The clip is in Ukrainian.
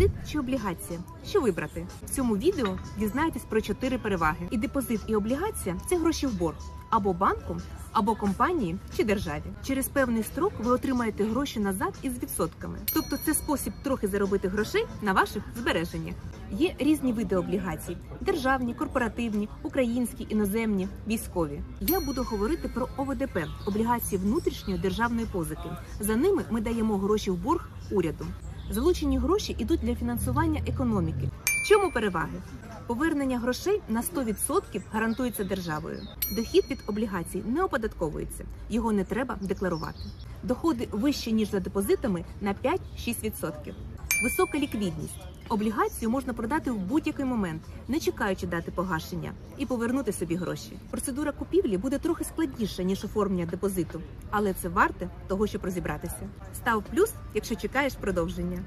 Депозит чи облігація? Що вибрати? В цьому відео дізнаєтесь про чотири переваги. І депозит, і облігація це гроші в борг або банку, або компанії чи державі. Через певний строк ви отримаєте гроші назад із відсотками. Тобто це спосіб трохи заробити грошей на ваших збереженнях. Є різні види облігацій: державні, корпоративні, українські, іноземні, військові. Я буду говорити про ОВДП облігації внутрішньої державної позики. За ними ми даємо гроші в борг уряду. Залучені гроші йдуть для фінансування економіки. В чому переваги? Повернення грошей на 100% гарантується державою. Дохід від облігацій не оподатковується, його не треба декларувати. Доходи вищі ніж за депозитами на 5-6%. Висока ліквідність. Облігацію можна продати в будь-який момент, не чекаючи дати погашення, і повернути собі гроші. Процедура купівлі буде трохи складніша ніж оформлення депозиту, але це варте того, щоб розібратися. Став плюс, якщо чекаєш продовження.